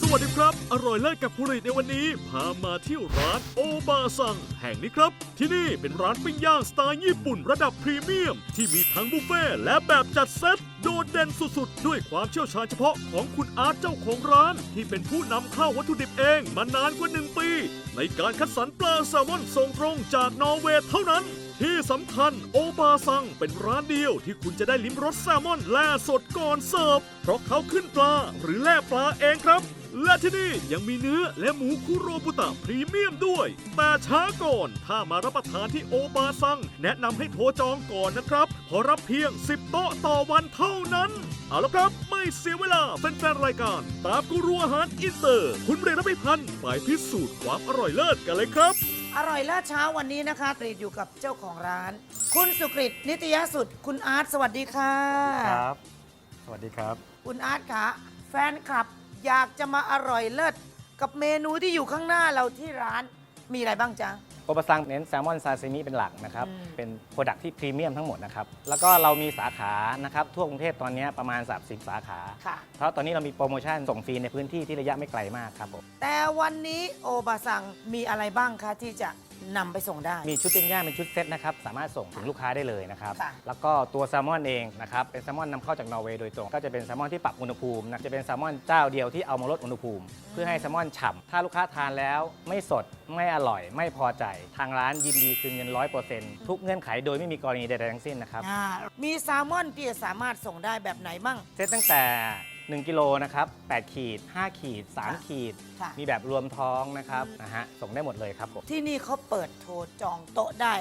สวัสดีครับ อร่อยเลิศกับคุริในวันนี้ พามาที่ร้านโอบาซัง แห่งนี้ครับ ที่นี่เป็นร้านปิ้งย่างสไตล์ญี่ปุ่นระดับพรีเมียม ที่มีทั้งบุฟเฟ่ต์และแบบจัดเซตโดดเด่นสุดๆ ด้วยความเชี่ยวชาญเฉพาะของคุณอาร์ตเจ้าของร้าน ที่เป็นผู้นำเข้าวัตถุดิบเองมานานกว่าหนึ่งปี ในการคัดสรรปลาแซลมอนส่งตรงจากนอร์เวย์เท่านั้นที่สำคัญโอบาซังเป็นร้านเดียวที่คุณจะได้ลิ้มรสแซลมอนแล่สดก่อนเสิร์ฟ เพราะเขาขึ้นปลาหรือแล่ปลาเองครับ และที่นี่ยังมีเนื้อและหมูคุโรบุตะพรีเมียมด้วย แต่ช้าก่อน ถ้ามารับประทานที่โอบาซัง แนะนำให้โทรจองก่อนนะครับเพอรับเพียง 10 โต๊ะต่อวันเท่านั้น เอาละครับ ไม่เสียเวลาแฟนๆรายการ ตามกูรูอาหารอินเตอร์ คุณเรนพิพันธ์ไปพิสูจน์ความอร่อยเลิศกันเลยครับ อร่อยเลิศเช้าวันนี้นะคะตรีดอยู่กับเจ้าของร้าน คุณสุกฤตนิตยสุด คุณอาร์ตสวัสดีค่ะ ครับ สวัสดีครับ คุณอาร์ตคะแฟนคลับ อยากจะมาอร่อยเลิศกับเมนูที่อยู่ข้างหน้าเราที่ร้านมีอะไรบ้างจ๊ะ โอปซังเน้นแซลมอนซาซิมิเป็นหลักนะครับ อืม เป็นโปรดักที่พรีเมียมทั้งหมดนะครับ แล้วก็เรามีสาขานะครับทั่วกรุงเทพตอนนี้ประมาณ 30 สาขา ค่ะ เพราะตอนนี้เรามีโปรโมชั่นส่งฟรีในพื้นที่ที่ระยะไม่ไกลมากครับผม แต่วันนี้โอบาซังมีอะไรบ้างคะที่จะ นำไปส่งได้ มีชุดปิ้งย่างเป็นชุดเซตนะครับ สามารถส่งถึงลูกค้าได้เลยนะครับ ค่ะ แล้วก็ตัวแซลมอนเองนะครับ เป็นแซลมอนนำเข้าจากนอร์เวย์โดยตรง ก็จะเป็นแซลมอนที่ปรับอุณหภูมินะจะเป็นแซลมอนเจ้าเดียวที่เอามาลดอุณหภูมิ เพื่อให้แซลมอนฉ่ำ ถ้าลูกค้าทานแล้วไม่สด ไม่อร่อย ไม่พอใจ ทางร้านยินดีคืนเงิน100%ทุกเงื่อนไขโดยไม่มีกรณีใดๆทั้งสิ้นนะครับ อ่ามีแซลมอนที่จะสามารถส่งได้แบบไหนมั่ง เซตตั้งแต่ 1กิโลนะครับ8ขีด 5 ขีด 3 ขีด ค่ะ มีแบบรวมท้องนะครับนะฮะส่งได้หมดเลยครับผมที่นี่เขาเปิดโทรจองโต๊ะได้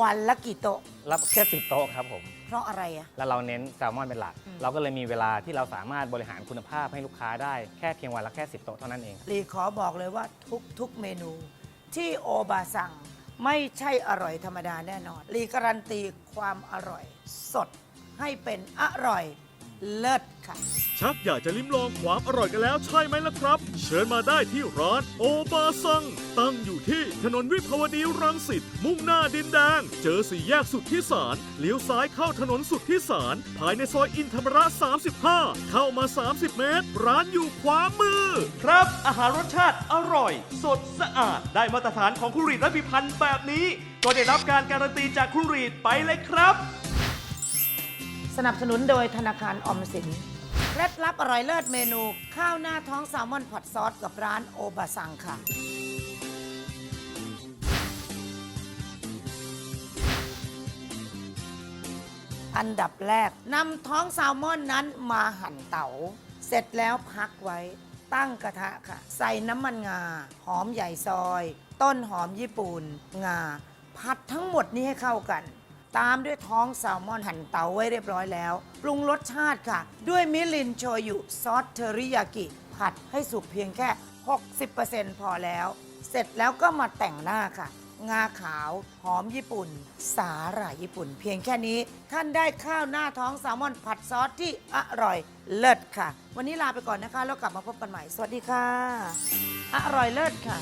วันละกี่โต๊ะ รับแค่10โต๊ะครับผมเพราะอะไรอะ แล้วเราเน้นแซลมอนเป็นหลัก อืม เราก็เลยมีเวลาที่เราสามารถบริหารคุณภาพให้ลูกค้าได้แค่เพียงวันละแค่10โต๊ะเท่านั้นเอง ลีขอบอกเลยว่าทุกทุกเมนูที่โอบาสั่งไม่ใช่อร่อยธรรมดาแน่นอนลีการันตีความอร่อย สดให้เป็นอร่อย เลิศค่ะ ชักอยากจะลิ้มลองความอร่อยกันแล้วใช่ไหมล่ะครับ เชิญมาได้ที่ร้านโอบาซัง ตั้งอยู่ที่ถนนวิภาวดีรังสิต มุ่งหน้าดินแดง เจอสี่แยกสุดที่สารเลี้ยวซ้ายเข้าถนนสุดที่สารภายในซอยอินธรรมระ 35 เข้ามา 30 เมตร ร้านอยู่ขวามือ ครับ อาหารรสชาติอร่อย สดสะอาดได้มาตรฐานของคุณรีดและพิพันธ์แบบนี้ ก็ได้รับการการันตีจากคุณรีดไปเลยครับ สนับสนุนโดยธนาคารออมสิน เคล็ดลับอร่อยเลิศเมนู ข้าวหน้าท้องแซลมอนผัดซอสกับร้านโอบาซังค่ะ อันดับแรกนำท้องแซลมอนนั้นมาหั่นเตา๋าเสร็จแล้วพักไว้ ตั้งกระทะค่ะ ใส่น้ำมันงา หอมใหญ่ซอย ต้นหอมญี่ปุ่น งา ผัดทั้งหมดนี้ให้เข้ากัน ตามด้วยท้องแซลมอนหั่นเตาไว้เรียบร้อยแล้ว ปรุงรสชาติค่ะ ด้วยมิรินโชยุซอสเทอริยากิ ผัดให้สุกเพียงแค่ 60%พอแล้ว เสร็จแล้วก็มาแต่งหน้าค่ะ งาขาว หอมญี่ปุ่น สาหร่ายญี่ปุ่น เพียงแค่นี้ ท่านได้ข้าวหน้าท้องแซลมอนผัดซอสที่อร่อยเลิศค่ะ วันนี้ลาไปก่อนนะคะ แล้วกลับมาพบกันใหม่ สวัสดีค่ะ อร่อยเลิศค่ะ